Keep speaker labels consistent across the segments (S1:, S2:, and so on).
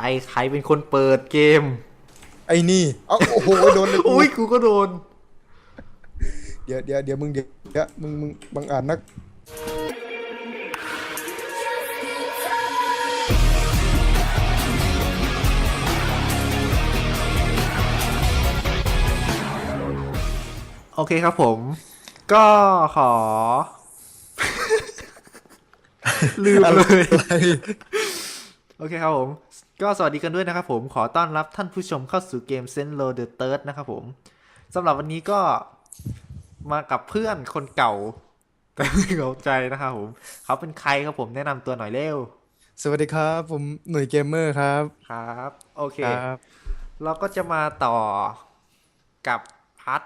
S1: รใครเป็นคนเปิดเกม
S2: ไอ้นี่เอ้าโอ้โหโดนเลยกู
S1: อุ้ยกูก็โดน
S2: เดี๋ยวเดี๋ยวเดี๋ยวมึงเดี๋ยวเดี๋ยวมึงมึงบังอาจนัก
S1: โอเคครับผม ก็ขอ ลืมเลย
S2: อะไร
S1: โอเคครับผม ก็สวัสดีกันด้วยนะครับผมขอต้อนรับท่านผู้ชมเข้าสู่เกม s e n l o the Third นะครับผมสำหรับวันนี้ก็มากับเพื่อนคนเก่า แต่ไม่เข้าใจนะครับผม เขาเป็นใครครับผมแนะนำตัวหน่อยเร็ว
S2: สวัสดีครับ ผมหน่วยเกมเมอร์ครับ
S1: ครับ โอเค
S2: ครับ
S1: เราก็จะมาต่อกับพัท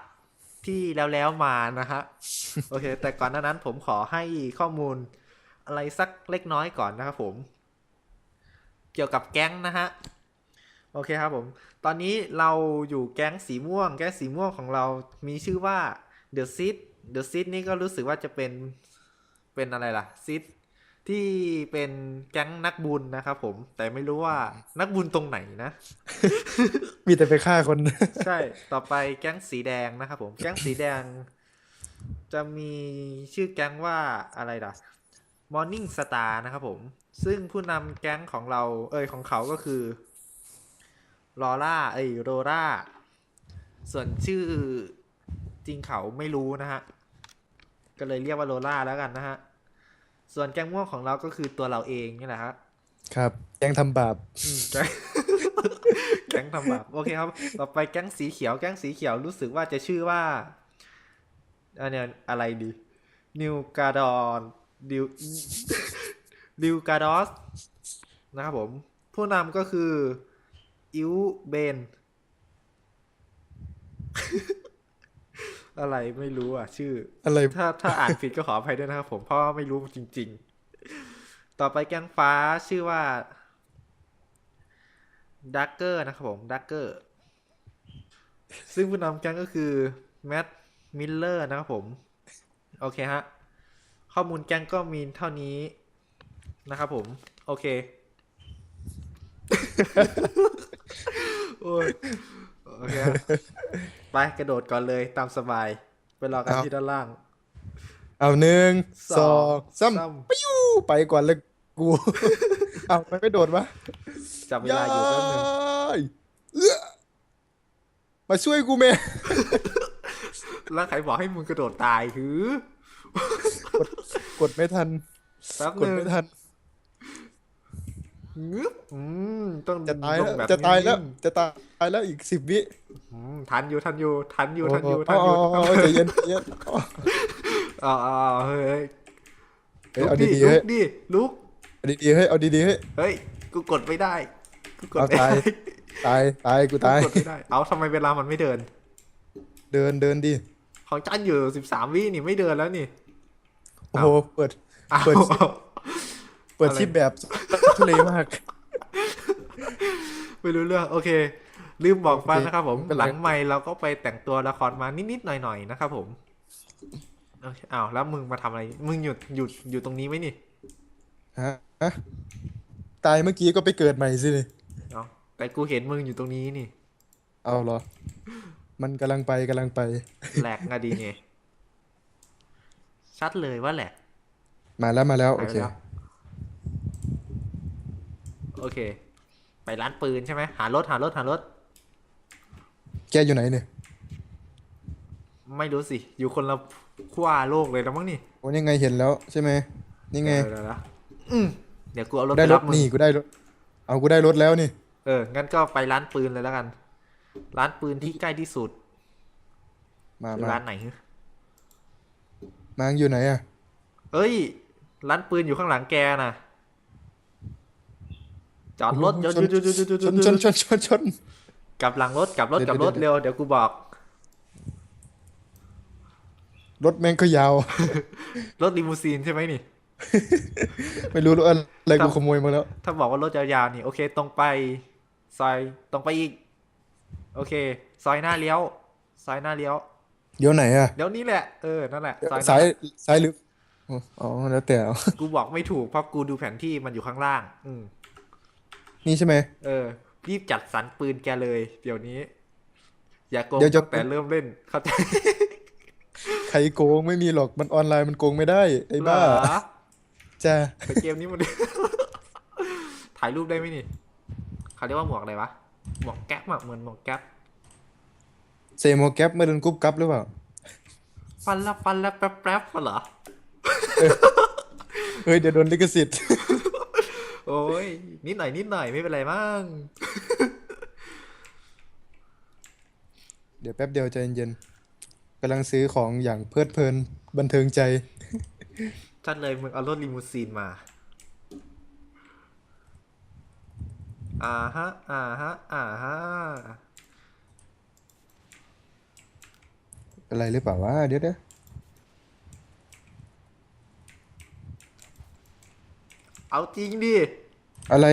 S1: ที่แล้วแล้วๆมานะฮะ โอเค แต่ก่อนหน้านั้นผมขอให้ข้อมูลอะไรสักเล็กน้อยก่อนนะครับผม เกี่ยวกับแก๊งนะฮะ โอเคครับผม ตอนนี้เราอยู่แก๊งสีม่วง แก๊งสีม่วงของเรามีชื่อว่า The s i d The s i d นี่ก็รู้สึกว่าจะเป็น เป็นอะไรล่ะ s i d ที่เป็นแก๊งนักบุญนะครับผม แต่ไม่รู้ว่านักบุญตรงไหนนะ
S2: มีแต่ไปฆ่าคน
S1: ใช่ ต่อไปแก๊งสีแดงนะครับผม แก๊งสีแดง จะมีชื่อแก๊งว่าอะไรล่ะ Morning Star นะครับผม ซึ่งผู้นำแก๊งของเรา เอยของเขาก็คือลอร่าเอ้ยโรล่าส่วนชื่อจริงเขาไม่รู้นะฮะ ก็เลยเรียกว่าโรล่าแล้วกันนะฮะ ส่วนแก๊งม่วงของเราก็คือตัวเราเองนี่แหละฮะ
S2: ครับ แกงทำบาป
S1: อืมแก๊งแก๊งทำบาปโอเคครับ ต่อไปแก๊งสีเขียวแก๊งสีเขียวรู้สึกว่าจะชื่อว่าอันเนี้ยอะไรดี นิวกาดอนดิว ดิวกาดอสนะครับผม ผู้นำก็คือ อิวเบน อะไรไม่รู้อะ ชื่อ
S2: อะไร
S1: ถ้าถ้าอ่านผิดก็ขออภัยด้วยนะครับผม เพราะว่าไม่รู้จริง ๆ ต่อไปแก๊งฟ้าชื่อว่าดักเกอร์นะครับผมดักเกอร์ซึ่งผู้นำแก๊งก็คือแม t มิลเลอร์นะครับผม โอเคฮะ ข้อมูลแก๊งก็มีเท่านี้ นะครับผม โอเค โอ้ยโอเคฮะไปกระโดดก่อนเลยตามสบาย ไปรอกัน
S2: เอา
S1: ที่ด้านล่าง
S2: เอาหนึ่ง
S1: ส
S2: ส
S1: อ
S2: องงสาม
S1: สาม
S2: ปิ้วไปก่อนเลยกู เอาไม่ไม่โดดวะ
S1: จับเวลาอยู่แป๊บนึง
S2: ยเอื้อมาช่วยกูแม่
S1: แล้วใครบอกให้มึงกระโดดตายคือ ก
S2: ดไม่ทัน
S1: แป๊บ
S2: ก
S1: นึ
S2: ด
S1: ง
S2: ไม่ทัน
S1: งึบอืมต้อง
S2: จะตาย
S1: ล
S2: แล้ว
S1: งแบบ
S2: จะตายแล้ว
S1: นิ่ง
S2: จะตายแล้วอีกสิบวิ
S1: ๆอืมทันอยู่ทันอยู่ทันอยู่ทันอยู่ทัน
S2: โอ้
S1: อยู่
S2: โอ้ใจเย็นใจเย็นอ๋อ
S1: อ๋ออ๋อเฮ้ย
S2: เฮ้ย
S1: ลุก
S2: เอา
S1: ดิ
S2: ดีๆ
S1: ลุ
S2: เฮ้ย
S1: กดิลุก
S2: เอาดีๆเฮ้ยเอาดีๆเฮ้ย
S1: เฮ้ยกูกดไม่ได้กูกด
S2: เอา
S1: ไม่
S2: ตา
S1: ได้
S2: ยตายตายกูตาย
S1: กดไม่ได้เอาทำไมเวลามันไม่เดิน
S2: เดินเดินดิ
S1: ของจันอยู่สิบสามวินี่ไม่เดินแล้วนี่
S2: โอ้โหเปิด
S1: อ้าว
S2: เปิดเปิด
S1: อะไร
S2: ชิปแบบทุเลมาก
S1: ไม่รู้เรื่อง โอเค ลืมบอกไป
S2: โอเค
S1: นะครับผม
S2: ไม่เป็นไร
S1: หลังไม่เราก็ไปแต่งตัวละครมานิดๆหน่อยๆนะครับผมโอเคอ้าวแล้วมึงมาทำอะไร มึงหยุดหยุดอยู่ตรงนี้ไหมนี่
S2: ฮะฮะตายเมื่อกี้ก็ไปเกิดใหม่สินี่
S1: เอาแต่กูเห็นมึงอยู่ตรงนี้นี่
S2: เอาเหรอ มันกำลังไปกำลังไป
S1: แหลกงาดีไงชัดเลยว่าแหลก
S2: มาแล้วมาแล้ว โอ
S1: หาย
S2: เค
S1: ไปแล้ว โอเค ไปร้านปืนใช่ไหมหารถหารถหารถ
S2: แกอยู่ไหนเนี่ย
S1: ไม่รู้สิ อยู่คนละขั้วโลกเลยแล้วมั้งนี่
S2: โอ้ยังไงเห็นแล้วใช่ไหมนี่ไง
S1: เดี๋ยวๆๆอืมเดี๋ยวกูเอารถ
S2: ได้
S1: ไป
S2: ร
S1: รั
S2: ถ
S1: บมึง
S2: นี่กูได้รถ เอากูได้รถแล้วนี่
S1: เออ งั้นก็ไปร้านปืนเลยแล้วกัน ร้านปืนที่ใกล้ที่สุด
S2: มา
S1: คือ
S2: มา
S1: ร้านไหนฮึ
S2: มาอยู่ไหนอะ
S1: เอ้ย ร้านปืนอยู่ข้างหลังแกน่ะ จอดรถหยุดหยุดหยุดหยุดหยุดหยุด
S2: ชน
S1: หยุด
S2: ชนชนชนชน
S1: กลับหลังรถกลับรถ
S2: เดี๋
S1: กลั
S2: ยว
S1: บรถ
S2: เดี๋
S1: เร็
S2: ยวว
S1: เดี๋ยวกูบอก
S2: รถแม่งก็ยาว
S1: รถลิมูซีนใช่ไหมนี่
S2: ไม่รู้รถอะไร
S1: ครั
S2: กู
S1: บ
S2: ขโมยมาแล้ว
S1: ถ้าบอกว่ารถยาวๆนี่ โอเคตรงไป ซอยตรงไปอีก โอเค ซอยหน้าเลี้ยว ซอยหน้าเลี้ยว
S2: เดี๋ยวไหนอะ
S1: เดี๋ยวนี้แหละเออนั่นแหละซอยนั้น
S2: ซ้ายซ้ายหรืออ๋อแล้วแต่เอา
S1: กูบอกไม่ถูกเพราะกูดูแผนที่มันอยู่ข้างล่าง อืม
S2: นี่ใช่ไหม
S1: เออรีบจัดสรรปืนแกเลย เดี๋ยวนี้ อย่าโกง
S2: เดี๋ยวจะ
S1: ตั้งแต่เริ่มเล่นเข้าใจ
S2: ใครโกงไม่มีหรอกมันออนไลน์มันโกงไม่ได้ ไอ้บ้า
S1: เหรอ
S2: จ้า
S1: แต่เกมนี้มันถ่ายรูปได้ไหมนี่เขาเรียกว่าหมวกอะไรวะหมวกแก๊ปอะเหมือนหมวกแก๊ป
S2: เซโมแก๊ปไม่โดนกรุ๊ปกับหรือเปล่า
S1: ฟันละฟันละแป๊บแป๊บเหรอ
S2: เฮ้ยเดี๋ยวโดนลิขสิทธิ์
S1: โอ้ยนิดหน่อยนิดหน่อยไม่เป็นไรมั้ง
S2: เดี๋ยวแป๊บเดียวใจเย็นๆกำลังซื้อของอย่างเพลิดเพลินบันเทิงใจ
S1: ชัดเลยมึงเอารถลิมูซีนมาอ่าฮะอ่าฮะอ่าฮะ
S2: อะไรหรือเปล่าวะเดี๋ยวเดี๋ยว
S1: เอาจริงดิ
S2: อะไร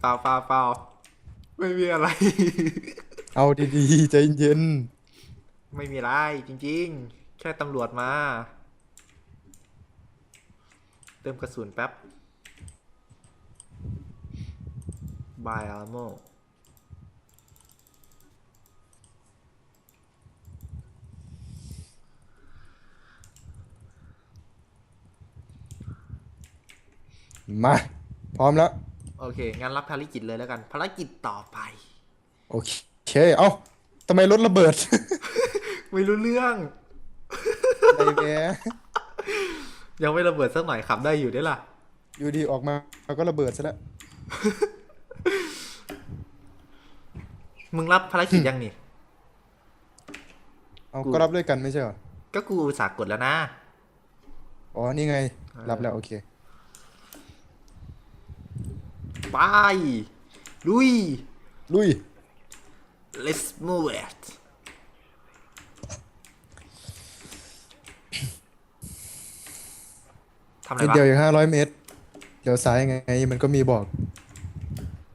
S1: เปล่าเปล่าเปล่าไม่มีอะไร
S2: เอาดีๆใจเย็น
S1: ไม่มีอะไรจริง ๆ แค่ตำรวจมา เติมกระสุนแป๊บบายอาโม
S2: มา พร้อมแล้ว
S1: โอเค งั้นรับภารกิจเลยแล้วกัน ภารกิจต่อไป
S2: โอเค เอ้าทำไมรถระเบิด
S1: ไม่รู้เรื่อง
S2: ไอ้แก
S1: ยังไม่ระเบิดสักหน่อยขับได้อยู่ได้ล่ะ
S2: อยู่ดีออกมาเราก็ระเบิดซะแล้ว
S1: มึงรับภารกิจยังนี่
S2: เอา
S1: กู
S2: ก็รับด้วยกันไม่ใช่เหรอ
S1: ก็กูอุตสาห์กดแล้วนะ
S2: อ๋อ นี่ไง
S1: เออ
S2: รับแล้วโอเค
S1: ไป ลุย
S2: ลุย
S1: let's move it ทำอะไร
S2: นิด
S1: วะ
S2: เดียวอย่างห้าร้อยเมตร เดี๋ยวซ้ายไง มันก็มีบอก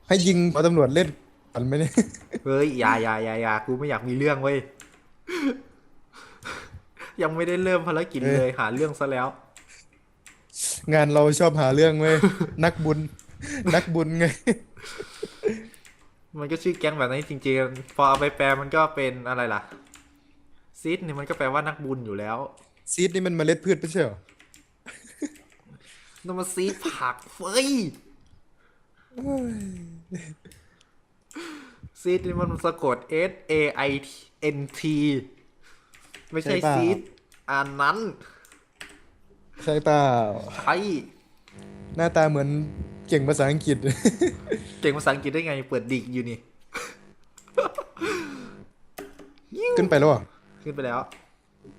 S2: ให้ยิงพอตำรวจเล่นกันไหมเนี่ย
S1: เฮ้ยอย่าอย่าอย่าอย่ากูไม่อยากมีเรื่องเว้ย ยังไม่ได้เริ่มภารกิจเลยหาเรื่องซะแล้ว
S2: งานเราชอบหาเรื่องเว้ย นักบุญ นักบุญไง
S1: มันก็ชื่อแก๊งแบบนั้นจริงๆ พอเอาไปแปลมันก็เป็นอะไรล่ะซิดนี่มันก็แปลว่านักบุญอยู่แล้ว
S2: ซีดนี่มันเมล็ดพืชไม่ใช่เหรอ
S1: นั่นมันซีดผักเฟ้ยซีดนี่มันสะกด S A I N T ไม่ใช่
S2: ใช่เปล่า
S1: ซีดอันนั้น
S2: ใช่เปล่า
S1: ไอ้
S2: หน้าตาเหมือน เก่งภาษาอังกฤษ
S1: เก่งภาษาอังกฤษได้ไง เปิดดิกอยู่นี่
S2: ขึ้นไปแล้วเหรอะ
S1: ขึ้นไปแล้ว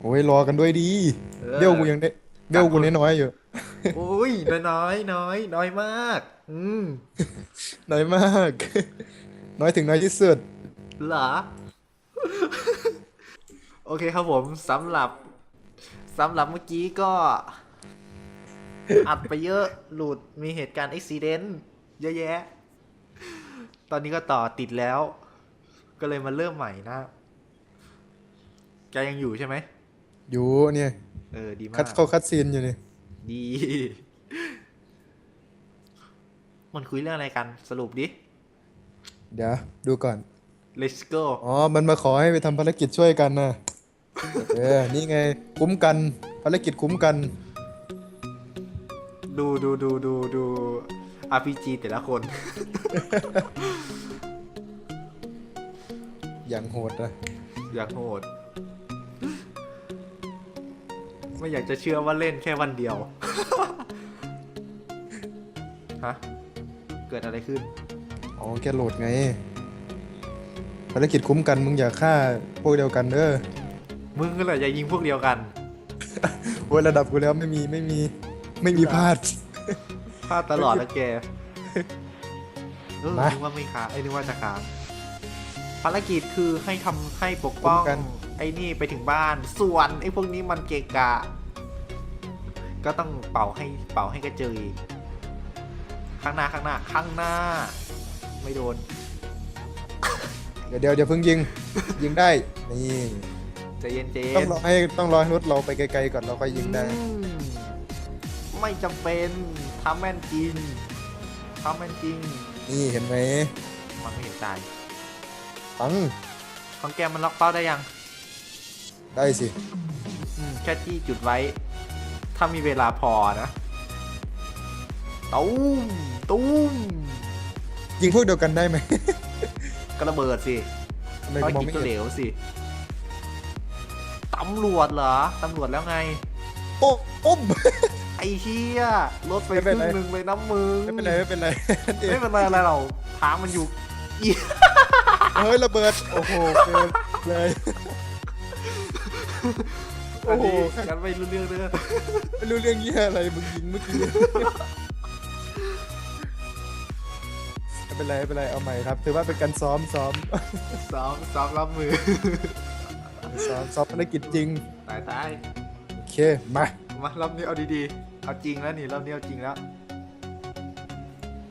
S2: โอ้ยรอกันด้วยดี
S1: เออ
S2: เบี้ยวกูยังได้เบี้ยวกูน้อยๆอยู่
S1: โอ้ยน้อยน้อยน้อยมาก อืม
S2: น้อยมาก น้อยถึงน้อยที่สุด
S1: เหรอ โอเคครับผมสำหรับสำหรับเมื่อกี้ก็ อัดไปเยอะ หลุด มีเหตุการณ์อุบิเหตุเยอะแยะ ตอนนี้ก็ต่อติดแล้ว ก็เลยมาเริ่มใหม่นะ แกยังอยู่ใช่ไหม
S2: อยู่เนี่ย
S1: เออ ดีมา
S2: คั
S1: ก
S2: ดเข้าคัดซีนอยู่นี่
S1: ดี มันคุยเรื่องอะไรกันสรุปดิ
S2: เดี๋ยวดูก่อน
S1: let's go
S2: อ๋อ มันมาขอให้ไปทำภารกิจช่วยกันนะ เออ นี่ไง คุ้มกัน ภารกิจคุ้มกัน
S1: ดูดูดูดูดู RPG แต่ละคน
S2: อย่างโหดนะ
S1: อยากโหด ไม่อยากจะเชื่อว่าเล่นแค่วันเดียว ฮะ เกิดอะไรขึ้น
S2: อ๋อแกโหลดไงภารกิจคุ้มกันมึงอย่าฆ่าพวกเดียวกันเด้อ
S1: มึงก็เลยจะยิงพวกเดียวกัน
S2: โอ้ยระดับกูแล้วไม่มีไม่มี ไม่มีพลาด
S1: พลาดตลอดนะแกเออ
S2: มา
S1: นึกว่าไม่ค้างไอ้ยนึกว่าจะค้างภารกิจคือให้ทำให้ปกป้อง
S2: คุ้มกัน
S1: ไอ้นี่ไปถึงบ้าน ส่วนไอ้พวกนี้มันเกะกะ ก็ต้องเป่าให้เป่าให้กระเจิงอีกข้างหน้าข้างหน้าข้างหน้า ไม่โดน
S2: เดี๋ยวเดี๋ยวเดี๋ยวเพิ่งยิง ยิงได้ นี่
S1: ใจเย็นเจ
S2: ต้อนงรอให้ต้องรอให้รถเราไปไกลๆก่อนเราค่อยยิงได้
S1: อืม ไม่จำเป็นทำแม่นจริงทำแม่นจริง
S2: นี่เห็นไหม
S1: มันไม่เห็นตาย
S2: ปัง
S1: ของแกมันล็อกเป้าได้ยัง
S2: ได้สิ
S1: อืมแค่ที่จุดไว้ ถ้ามีเวลาพอนะตุ้มตุ้ม
S2: ยิงพวกเดียวกันได้ไหม
S1: ก็ระเบิดสิ
S2: ทำไม
S1: ภาร
S2: กูมอง
S1: กิจ
S2: ไม่
S1: ก็เหล
S2: เห็น
S1: วสิตำรวจเหรอตำรวจแล้วไง
S2: โอ้ปุ๊บ
S1: ไอ้เฮียรถไป
S2: ไม่
S1: ค
S2: เป็น
S1: รึ่ง
S2: ไร
S1: หนึ่งเลยนะมึง
S2: ไม่เป็นไรไม่เป็นไรเอ๊ะ
S1: ไม่เป็นไรอะไรเราทางมันอยู่อี
S2: เฮ้ยระเบิดโอ้โหเกินเลยโอ้โห
S1: อันนี้กันไม่รู้เรื่องเด้อ
S2: ไม่รู้เรื่องเยี่ยอะไรมึงยิงเมื่อกี้ไม่เป็นไรไม่เป็นไรเอาใหม่ครับ ถือว่าเป็นการซ้อมซ้อม
S1: ซ้อมซ้อมรับมือ
S2: ซ้อมซ้อมภารกิจจริง
S1: ตายตาย
S2: โอเคมา
S1: มารอบนี้เอาดีๆ เอาจริงแล้วนี่รอบนี้เอาจริงแล้ว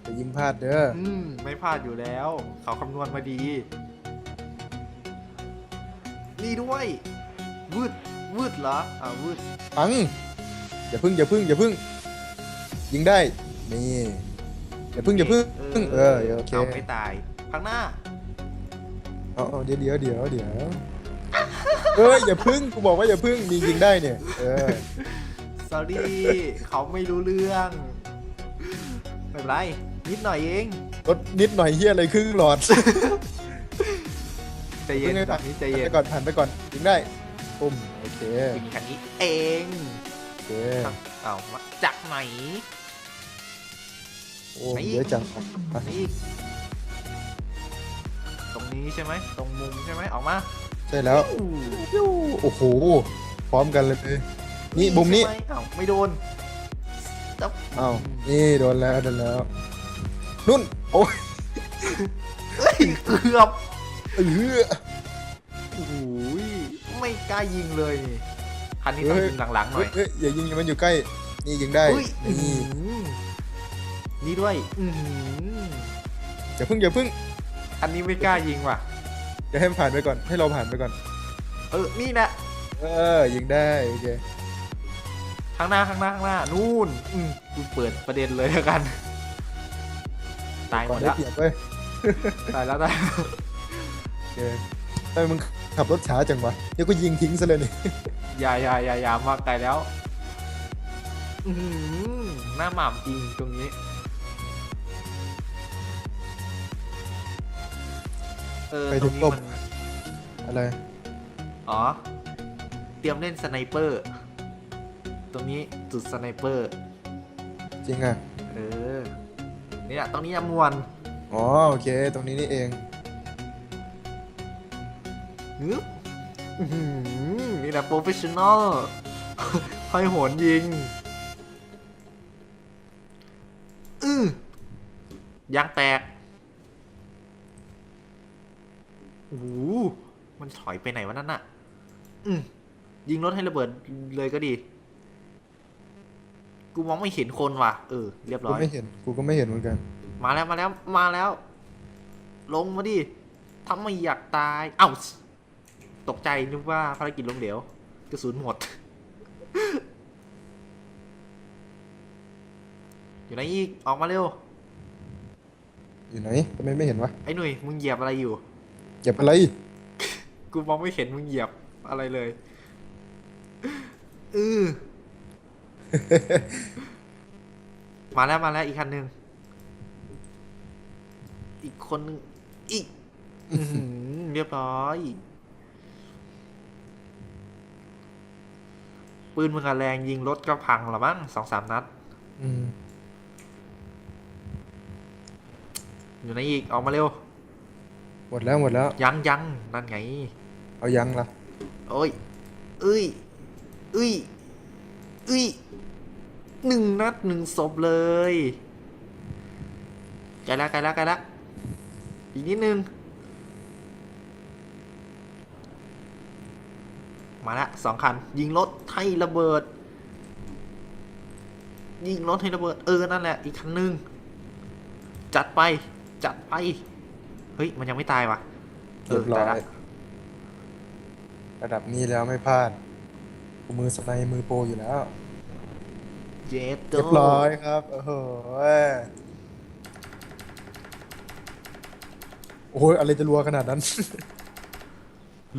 S2: จะยิงพลาดเด้อ
S1: อืมไม่พลาดอยู่แล้ว เขาคำนวณมาดีนี่ด้วยวืดวืดเหรออ่าวืด
S2: ปังอย่าพึ่งอย่าพึ่งอย่าพึ่ง ยิงได้ นี่ อย่าพึ่งอย่าพึ่งเออโอเค
S1: เอาไม่ตายข้างหน้า
S2: เอาเอาเดี๋ยวเดี๋ยวเดี๋ยวเดี๋ยวเอ้ยอย่าพึ่งกูบอกว่าอย่าพึ่งมียิงได้เนี่ย เออ
S1: sorry เขาไม่รู้เรื่องไม่เป็นไร นิดหน่อยเอง
S2: รถนิดหน่อยเฮียอะไรครึ่งหลอด
S1: ใจเย็น
S2: พิ่งให้
S1: แบบนี้ใจเย็น
S2: ไปก่อนผ่านไปก่อนยิงได้ปุ่มโอเค
S1: มีคันนี้เอง
S2: โอเค
S1: เอามาจากไหน
S2: โอ้
S1: ไหนอีก
S2: เยอะจังอะ
S1: นี่อีกตรงนี้ใช่ไหมตรงมุมใช่ไหมออกมา
S2: ใช่แล้วโอ้โหพร้อมกันเลย นี่มุมนี้
S1: ใช่ไหเอ้าไม่โดนจับ
S2: อ้าวนี่โดนแล้วโดนแล้ว นุ่น โอ้ย
S1: เอ้ยเกือบ
S2: เออ
S1: โอ้ยไม่กล้ายิงเลยนี่คันนี้ต้อง
S2: เฮ้ย
S1: ยิงหลังๆหน่อย
S2: เฮ้ยอย่ายิงมันอยู่ใกล้ นี่ยิงได้
S1: อุ้ย
S2: นี่
S1: อื้อหือนี่ด้วยอื้อหือ
S2: อย่าพึ่งอย่าพึ่ง
S1: อันนี้ไม่กล้ายิงว่ะ
S2: อย่าให้มันผ่านไปก่อน ให้เราผ่านไปก่อน
S1: เออนี่นะ
S2: เออ ยิงได้ โอเค
S1: ข้างหน้าข้างหน้าข้างหน้านู่นอืมกูเปิดประเด็นเลยแล้วกัน ตายห
S2: ก่
S1: ม
S2: อน
S1: ด
S2: ได้
S1: แล้ว
S2: เปรียบเว้ย
S1: ตายแล้วตาย
S2: โอเคทำไมมึงขับรถช้าจังวะเดี๋ยวก็ยิงทิ้งซะเลยนี่
S1: อย่าอย่าอย่าอย่ามาไกลแล้วอือหือหน้าหม่ำจริงตรงนี้ เออ
S2: ไป
S1: ตร
S2: ถึ
S1: ง
S2: ง
S1: นี้
S2: ปุ๊บ
S1: มัน
S2: อะไร
S1: อ๋อ เตรียมเล่นสไนเปอร์ ตรงนี้จุดสไนเปอร์
S2: จริงอะ
S1: เออนี่แหละตรงนี้อะมวน
S2: อ๋อโอเค ตรงนี้นี่เอง
S1: นึบอื้อหือนี่แหละโปรเฟชชั่นอลค่อยโหนยิงอือยางแตกโอ้โหมันถอยไปไหนวะนั่นน่ะ อืมยิงรถให้ระเบิดเลยก็ดี กูมองไม่เห็นคนว่ะเออเรียบ
S2: กู
S1: ร้อย
S2: ไม่เห็น กูก็ไม่เห็นเหมือนกัน
S1: มาแล้วมาแล้วมาแล้ว ลงมาดิถ้าไม่อยากตายเอ้าตกใจนึกว่าภารกิจล้มเหลวกระสุนหมด อยู่ไหนอีกออกมาเร็ว
S2: อยู่ไหนทำไมไม่เห็นวะ
S1: ไอ้หนุ่ยมึงเหยียบอะไรอยู่
S2: เก็บอะไร
S1: กูมองไม่เห็นมึงเหยียบอะไรเลยอือ มาแล้วมาแล้วอีกคันหนึ่งอีกคนหนึงอีกอื้อหือเรียบร้อยปืนมึงอะแรงยิงรถก็พังละมั้งสองสามนัด
S2: อืม
S1: อยู่ไหนอีก ออกมาเร็ว
S2: หมดแล้วหมดแล้ว
S1: ยังยังนั่นไง
S2: เอายังละ
S1: โอ้ยเอ้ยเอ้ยเอ้ยหนึ่งนัดหนึ่งศพเลยใกล้แล้วใกล้แล้วใกล้แล้วอีกนิดนึง มาละสองคัน ยิงรถให้ระเบิด ยิงรถให้ระเบิด เออ นั่นแหละ อีกคันหนึ่งจัดไป จัดไป เฮ้ย มันยังไม่ตายวะเอ
S2: เรี
S1: อย
S2: บร้อ
S1: ตาย
S2: ย
S1: ละ
S2: ระดับนี้แล้วไม่พลาด กูมือสไนด์มือโปรอยู่แล้ว
S1: เจ็ด
S2: เรียบร้อยครับ โอ้โหโอ้ยอะไรจะรัวขนาดนั้น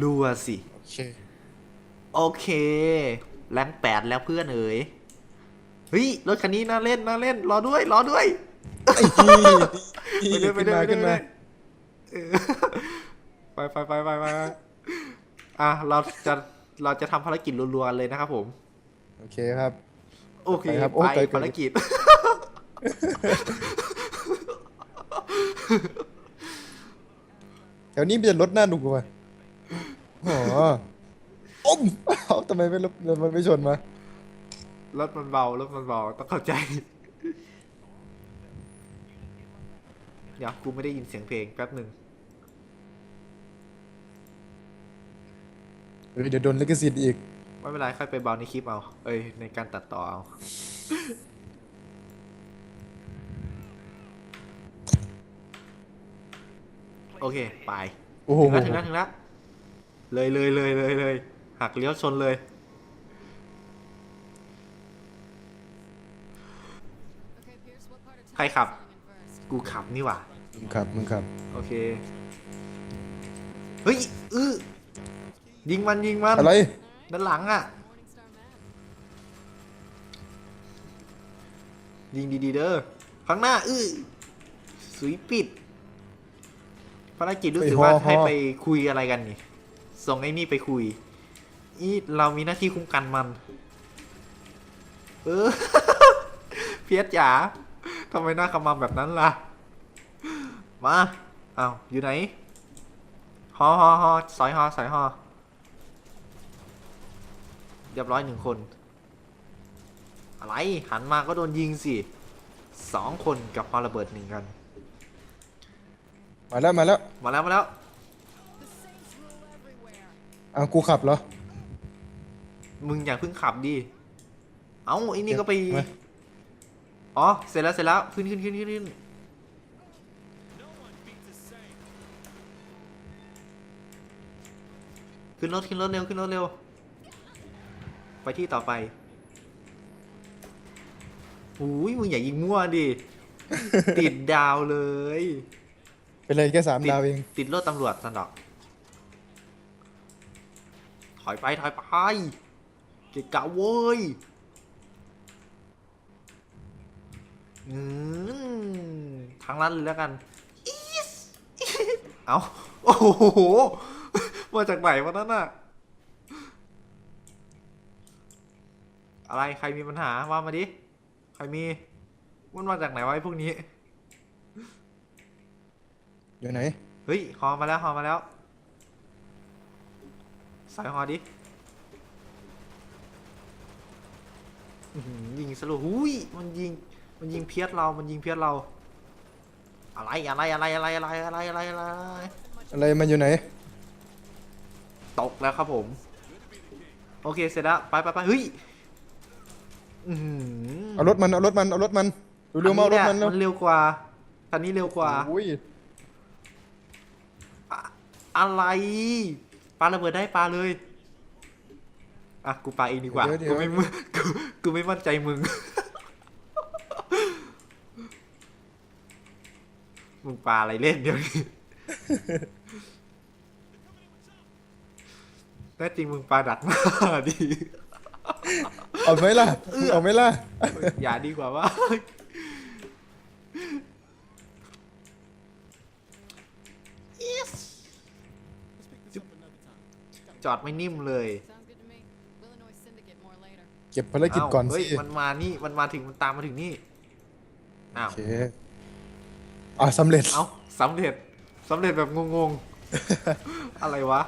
S1: รัวสิ
S2: โอเค
S1: โอเค แรงแปดแล้วเพื่อนเอ๋ย เฮ้ย รถคันนี้น่าเล่นน่าเล่น รอด้วย รอด้วย
S2: ไอ้ที่นี่
S1: ไปด้วยไป
S2: ขึ้น
S1: ด้วย
S2: มา
S1: ไปด้
S2: ขึ้
S1: วนย
S2: มา
S1: เออไปไปไปไปไปอะ เราจะ เราจะทำภารกิจรัวๆเลยนะครับผม
S2: โอเคครับ
S1: โอเค
S2: ไปครับโอ้
S1: ไป
S2: ไกลๆ
S1: ภารกิจ
S2: แถวนี้มีแต่รถหน้าหนุกว่ะอ๋ออมเอ้าทำไมไม่รถมันไม่ชนมา
S1: รถมันเบารถมันเบาต้องเข้าใจ เดี๋ยวกูไม่ได้ยินเสียงเพลงแป๊บหนึ่ง
S2: เฮ้ยเดี๋ยวโดนลิขสิทธิ์อีก
S1: ไม่เป็นไรค่อยไปเบาในคลิปเอา เอ้ยในการตัดต่อเอา โอเค ไป
S2: โอ้โห
S1: ถึงแล้วถึงแล้วถึงแล้วเลยเลยเลยเลยเลยหักเลี้ยวชนเลย ใครขับ กูขับนี่หว่า
S2: มึงขับ มึงขับ
S1: โอเค เฮ้ย อื้อ ยิงมันยิงมัน
S2: อะไร
S1: ด้านหลังอะ ยิงดีๆเด้อข้างหน้า อื้อสุยปิดภารกิจรู้สึกว่า
S2: ไปฮอ
S1: ให้
S2: ฮอ
S1: ไปคุยอะไรกันนี่ส่งไอ้นี่ไปคุย อีเรามีหน้าที่คุ้มกันมัน เออ เพียรจ๋าทำไมหน้าขมำแบบนั้นล่ะ มาอ้าวอยู่ไหนฮอฮอฮอสอยฮอสอยฮอ เรียบร้อยหนึ่งคน อะไรหันมาก็โดนยิงสิสองคนกับฮอระเบิดหนึ่งกัน
S2: มาแล้วมาแล้ว
S1: มาแล้วมาแล้ว
S2: อะกูขับเหรอ
S1: มึงอย่าเพิ่งขับดิเอ้าไอ้นี่ก็ไป
S2: เดี๋ยวมา
S1: อ๋อ เสร็จแล้วเสร็จแล้วขึ้นขึ้นขึ้นขึ้นขึ้นขึ้นรถขึ้นรถเร็วขึ้นรถเร็ว ไปที่ต่อไปหูยมึงอย่ายิงมั่วดิ ติดดาวเลย
S2: เป็นไรแค่สาม
S1: ติด
S2: ดาวเอง
S1: ติดรถตำรวจสันดอก ถอยไปถอยไปเกะกะเว้ยอืมทางลัดเลยแล้วกันอีสเอาโอ้โห มาจากไหนวะนั่นน่ะ อะไรใครมีปัญหาว่ามาดิ ใครมี มันมาจากไหนวะไอ้พวกนี้
S2: อยู่ไหน
S1: เฮ้ยฮอมาแล้วฮอมาแล้วสายฮอดิอื้อหือยิงสลุหุยมันยิง มันยิงเพียสเรา มันยิงเพียสเรา อะไรอะไรอะไรอะไรอะไรอะไรอะไรอะไร
S2: อะไรมันอยู่ไหน
S1: ตกแล้วครับผม โอเคเสร็จแล้วไปไปไปเฮ้ย อือหือ
S2: เอารถมันเอารถมันเอารถมันเร็วๆมาเอารถมัน
S1: อั
S2: เร็ว
S1: มันเร็วกว่าคันนี้เร็วกว่า
S2: โอ้ย
S1: อะไรปาระเบิดได้ปาเลย อะกูปาเองดีกว่า กูไม่มึกูกูไม่มั่นใจมึง มึงปาอะไรเล่นเดี๋ยวนี้แน่จริงมึงปาดักหน้าดิ
S2: เอาไหมล่ะเอาไหมล่ะ
S1: อย่าดีกว่าว่า Yes จอดไม่นิ่มเลย
S3: Sounds good to me. Illinois syndicate more later.
S2: เก็บภารกิจก่อน
S1: เฮ้
S2: สิ
S1: ย มันมานี่ มันมาถึง มันตามมาถึงนี่ อ้าว
S2: โอเคอะสำเร็จ
S1: เอ้าสำเร็จสำเร็จแบบงงๆ อะไรวะ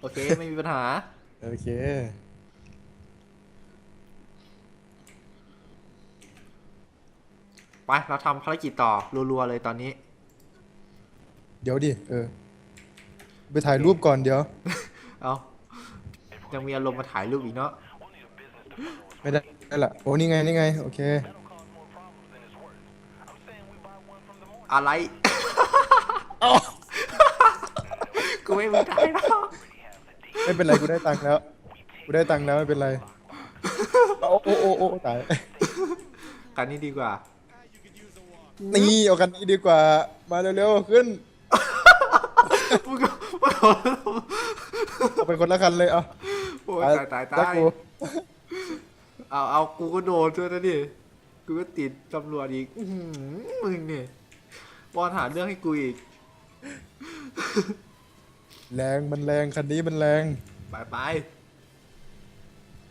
S1: โอเค ไม่มีปัญหา
S2: โอเค
S1: ไป เราทำภารกิจต่อ รัวๆเลยตอนนี้
S2: เดี๋ยวดิ เออ ไปถ่ายรูปก่อนเดี๋ยว
S1: เอายังมีอารมณ์มาถ่ายรูปอีกเนาะ
S2: ไม่ได้ได้ละโอ้นี่ไง นี่ไง โอเค
S1: อะไร กูไม่มีถ่ายหรอก
S2: ไม่เป็นไรกูได้ตังค์แล้วกูได้ตังค์แล้วไม่เป็นไรโอ้โอ้โอ้โอ้ตาย
S1: คันนี้ดีกว่า
S2: นี่เอากันนี้ดีกว่า มาเร็วๆขึ้น
S1: มึงก็มึงก็
S2: เอาไปคนละคันเลยเอา
S1: โอ้ย
S2: ไป
S1: ตายตาย
S2: รั
S1: ตากย
S2: กู
S1: เอาเอากูก็โดนด้วยนะดิกูก็ติดตำรวจอีก อื้อหือมึงเนี่ยบอลหาเรื่องให้กูอีก
S2: แรงมันแรงคันนี้มันแรง
S1: ไปไป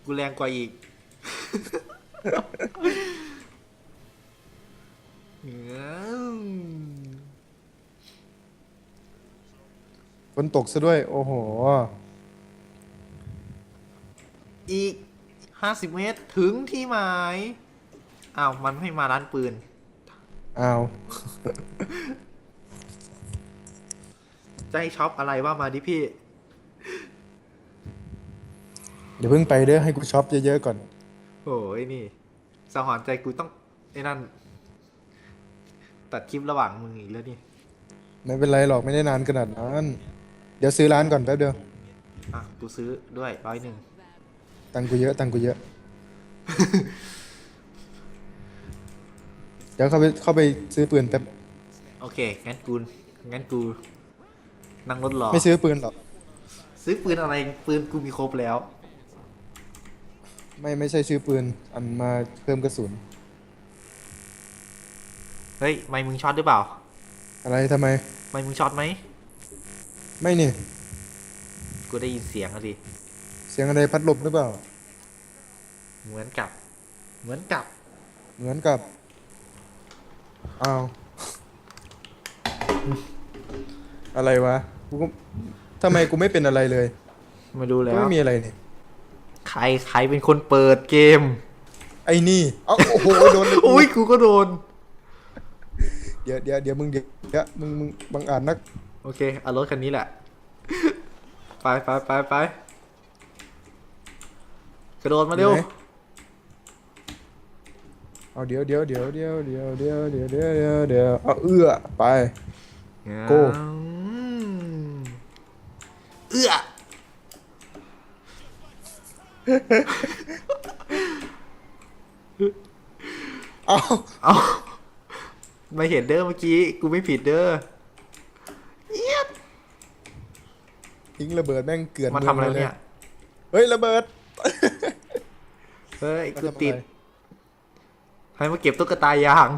S1: กูแรงกว่าอีกอืม
S2: ฝนตกซะด้วย โอ้โห
S1: อีกห้าสิบเมตรถึงที่หมาย อ้าว มันไม่มาร้านปืน
S2: อ้าว
S1: จะให้ช็อปอะไรว่ามาดิพี่
S2: เดี๋ยวเพิ่งไปเด้อให้กูช็อปเยอะๆก่อน
S1: โอ้ยนี่สังหรณ์ใจกูต้องไอ้นั่น ตัดคลิประหว่างมึงอีกแล้วนี่
S2: ไม่เป็นไรหรอกไม่ได้นานขนาดนั้น เดี๋ยวซื้อร้านก่อนแป๊บเดียว
S1: อะ กูซื้อด้วยร้อยหนึ่ง
S2: ตังค์กูเยอะ ตังค์กูเยอะ เดี๋ยวเข้าไปเข้าไปซื้อปืนแป๊บ
S1: โอเค งั้นกู งั้นกู นั่งรถรอ
S2: ไม่ซื้อปืนหรอก
S1: ซื้อปืนอะไรปืนกูมีครบแล้ว
S2: ไม่ไม่ใช่ซื้อปืน อันมาเพิ่มกระสุน
S1: เฮ้ยไม่มึงช็อตหรือเปล่า
S2: อะไรทำไม
S1: ไม่มึงช็อตไหม
S2: ไม่นี่
S1: กูได้ยินเสียงอะดิ
S2: เสียงอะไรพัดลมหรือเปล่า
S1: เหมือนกับ เหมือนกับ
S2: เหมือนกับอ้าว อะไรวะ กูก็ทำไมกูไม่เป็นอะไรเลย
S1: ไม่รู้แล้
S2: ก็
S1: ว
S2: ไม่มีอะไรนี่
S1: ใครใครเป็นคนเปิดเกม
S2: ไอ้นี่เอ้าโอ้โหโดนเลยกู
S1: อุ้ยกูก็โดน
S2: เดี๋ยวเดี๋ยวเดี๋ยวมึงเดี๋ยวเดี๋ยวมึงมึงบังอาจนัก
S1: โอเคเอารถคันนี้แหละ ไปไปไปไปกระโดดมาเร็ว
S2: ไหนเอาเดี๋ยวเดี๋ยวเดี๋ยวเดี๋ยวเดี๋ยวเดี๋ยวเดี๋ยวเดี๋ยวเดี๋ยวเดี๋ยวเอาเอื้อไปโก้
S1: อืม เอื้อ
S2: เอา
S1: เอาไม่เห็นเด้อเมื่อกี้ กูไม่ผิดเด้อ
S2: ทิ้งระเบิดแม่งเกลื่อน
S1: มาทำอะไร
S2: มืงล
S1: เนี่ย
S2: เฮ้ยระเบิด
S1: เฮ้ย
S2: มา
S1: กู
S2: ทำอะไร
S1: ติดให้มาเก็บตุ๊กตายาง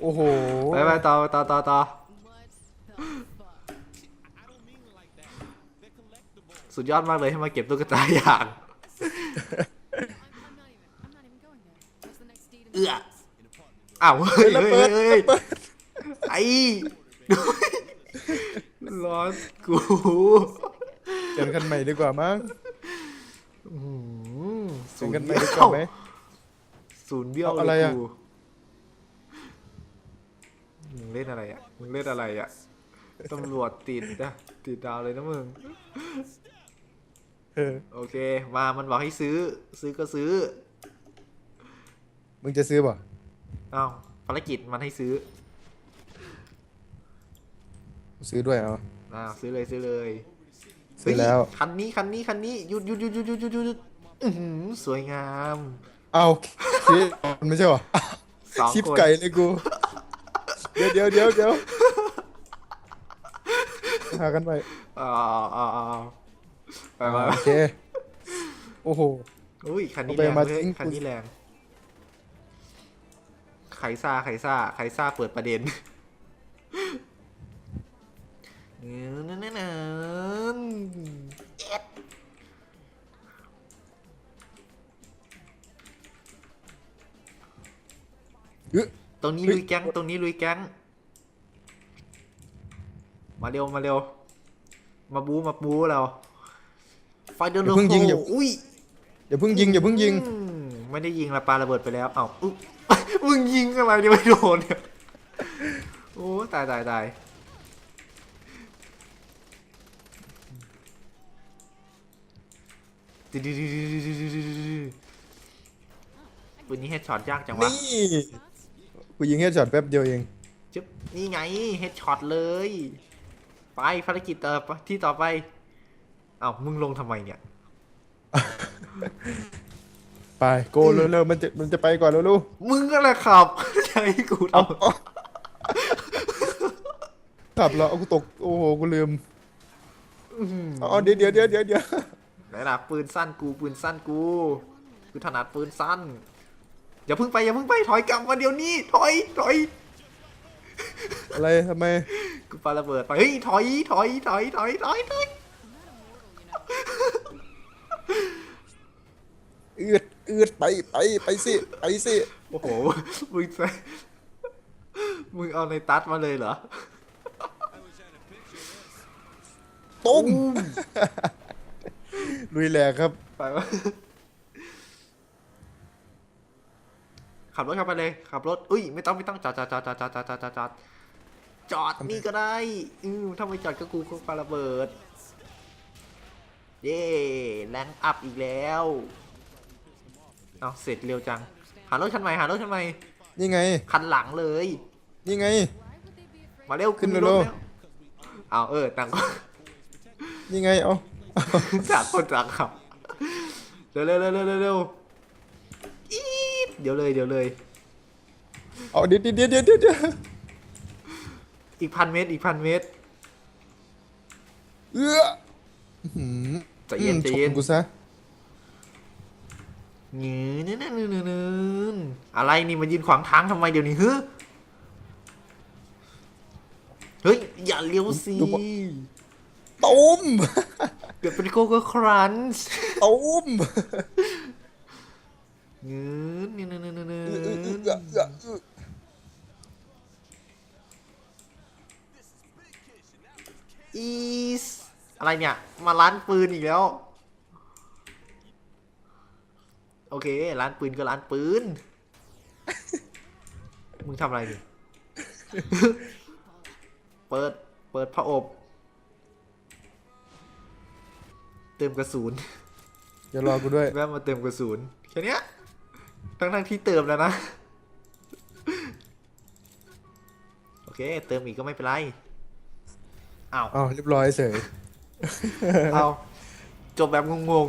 S2: โอ้โห
S1: ไปไปต่อต่อต่อต่อ สุดยอดมากเลยให้มาเก็บตุ๊กตายาง
S3: I'm, I'm not even. I'm not even going there. What's the next deed in
S1: เอื้อ
S3: the books?
S1: อ้าวเฮ้ย
S2: ระ
S1: เฮ้ย
S2: เบิด
S1: เฮ้ยเฮ้ย
S2: ระเบิด
S1: ไอ้ร้อนกู
S2: เปลี่ยนคันใหม่ดีกว่ามั้ง
S1: อืม
S2: เปลี่
S1: ศู
S2: ยน
S1: น
S2: กัน
S1: ย์
S2: ใหม่
S1: เบี้
S2: ดี
S1: ย
S2: กว่าวไหม
S1: ศูนย์เบี้ยว
S2: เอา
S1: เล
S2: อะไร
S1: ย
S2: อะ
S1: กูมึงเล่นอะไรอะมึงเล่นอะไรอะตำรวจติดนะติดดาวเลยนะมึง
S2: เออ
S1: โอเค มามันบอกให้ซื้อ ซื้อก็ซื้อ
S2: มึงจะซื้อป่ะ
S1: เอ้าภารกิจมันให้ซื้อ
S2: ซื้อด้วยเอา
S1: อ้าวซื้อเลยซื้อเลย
S2: ซื้อแล้ว
S1: เฮ้ยคันนี้คันนี้คันนี้หยุดหยุดหยุดหยุดหยุดหยุดหยุดหยุดอื้อหือสวยงาม
S2: เอาซื้อมันไม่ใช่ป่ะ
S1: สอง
S2: ชิป
S1: คน
S2: ไก่เลยกู เดี๋ยวเดี๋ยวเดี๋ยวเดี๋ยวหากันไป
S1: อ๋ออ๋ออ๋อ ไปไป
S2: โอเคโอ้โห
S1: อุ้ยคันนี้
S2: เอา
S1: แร
S2: ไป
S1: ง
S2: มา
S1: เลย
S2: ทิ้ง
S1: คันนี้แรง ไขซ่าไขซ่าไขซ่าเปิดประเด็นนั่นนั่นนั่น
S2: เอ๊ะ
S1: ตรงนี้
S2: เฮ้ย
S1: ลุยแก๊งตรงนี้ลุยแก๊งมาเร็วมาเร็ว มาบูมาบูเรา ไฟเดอร์
S2: อย่าเพิ่งยิงอย่า
S1: อุ้ย
S2: อย่าเพิ่งยิงอย่าเพิ่งยิง
S1: อืมไม่ได้ยิงละปาระเบิดไปแล้วเอ้าอุ๊ย มึงยิงอะไรเนี่ยไม่โดนเนี่ยโอ้ตายตายตายปืนนี้เฮดช็อตยากจังวะ
S2: นี่กูยิงแค่ช็อตแป๊บเดียวเอง
S1: จึ๊บนี่ไงเฮดช็อตเลย ไปภารกิจต่อไปที่ต่อไป เอ้ามึงลงทำไมเนี่ย
S2: ไปโกเร็วๆมันจะมันจะไปก่อนเร็ว
S1: มึงก็แหละขับจะให้กู
S2: ๆเอา
S1: ทำ
S2: เอากลับแล้วเอากูตกโอ้โหกูลืมเอาเอาเดี๋ยวเดี๋ยวเดี๋ยวเดี๋ยวเดี๋ยว
S1: ไหนล่ะปืนสั้นกูปืนสั้นกูกูถนัดปืนสั้น อย่าเพิ่งไปอย่าเพิ่งไปถอยกลับมาเดี๋ยวนี้ ถอยถอย
S2: อะไรทำไม
S1: กูปาระเบิดไปเฮ้ยถอยถอยถอยถอยถอยถอย
S2: อืดอืดไปไปไปสิไปสิ
S1: โอ้โห มึงใส่มึงเอาในตัดมาเลยเหรอ
S2: ตุ้มลุยแหลกครับ
S1: ไปวะขับรถเข้าไปเลย ขับรถ อุ้ย ไม่ต้องไม่ต้องจอดจอดจอดจอดจอดจอดจอดจอดจอดจอดนี่ก็ได้ อือถ้าไม่จอดก็กูก็ปาระเบิด เย่แรงอัพอีกแล้ว เอาเสร็จเร็วจัง หารถคันใหม่หารถคันใหม่
S2: นี่ไง
S1: คันหลังเลย
S2: นี่ไง
S3: Why would they be afraid?
S1: มาเร็ว
S2: ขึ้น
S1: มี
S2: เร็ว
S1: ถแเอาเออต่างคน
S2: นี่ไงเอา
S1: จากคนต่างขับเร็วเร็วเร็วเร็วเร็วเร็วอี๊ดเดี๋ยวเลยเดี๋ยวเลย
S2: เอาเดี๋ยวเดี๋ยวเดี๋ยวเดี๋ยวเดี๋ยว
S1: อีกพันเมตรอีกพันเมตร
S2: เอื้ออื้อหือ
S1: ใจเย็น
S2: อืม
S1: ใจเย็น
S2: ชกูซะ
S1: เงี้ยนี่นี่นี่นี่อะไรนี่มายืนขวางทางทำไมเดี๋ยวนี้เฮ้ยเฮ้ย อย่าเลี้ยวสิ
S2: ตุ้ม
S1: เกิดเป็นโกโก้ครันช์
S2: ตุ้ม
S1: เงี้ยนี่นี่นี่นี่
S2: เอื้อเอื้อเอื้อเอื้อเอื้อ
S1: อีส อะไรเนี่ย มาร้านปืนอีกแล้ว โอเค ร้านปืนก็ร้านปืน มึงทำอะไรดิเปิด เปิดผ้าอบ เติมกระสุน
S2: อย่ารอกูด้วย
S1: แวะมาเติมกระสุนแค่เนี้ย ทั้งทั้งๆที่เติมแล้วนะ โอเค เติมอีกก็ไม่เป็นไร อ้าว
S2: อ้าวเรียบร้อยเสย
S1: เอาจบแบบงง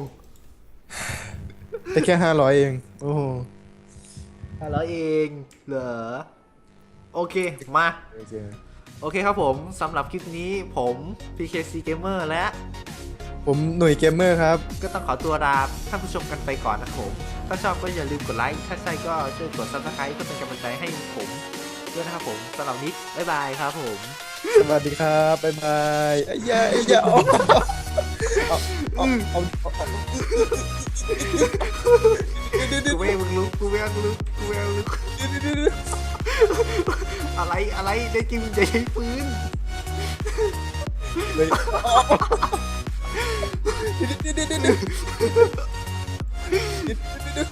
S2: แต่แค่ห้าร้อยเอง โอ้โห
S1: ๆแล้วเองเหรอโอเคมา
S2: โอเค
S1: โอเคครับผมสำหรับคลิปนี้ผม PKC Gamer และ
S2: ผมหน่วยเกมเมอร์ครับ
S1: ก็ต้องขอตัวลาท่านผู้ชมกันไปก่อนนะครับผม ถ้าชอบก็อย่าลืมกดไลค์ถ้าใช่ก็ช่วยกด Subscribe เพื่อเป็นกำลังใจให้ผมด้วยนะครับผมสำหรับนิดบ๊ายบายครับผม
S2: สวัสดีครับบ๊ายบายไอ้ยาไอ้ยาเอาเอาเอาเอาเอาเดี๋ยวเดี๋ยว
S1: กู
S2: เดี๋ยว
S1: ไม่ให้มึงรู้กูไม่ให้มึงรู้กูไม่ให้มึงรู้
S2: เดี๋ยวเดี๋ยวเดี๋ยว
S1: อะไรอะไรได้กินจะใช้ปืน
S2: เลยเดี๋ยวเดี๋ยวเดี๋ยวเดี๋ยวเดี๋ยวเดี๋ยวเดี๋ยว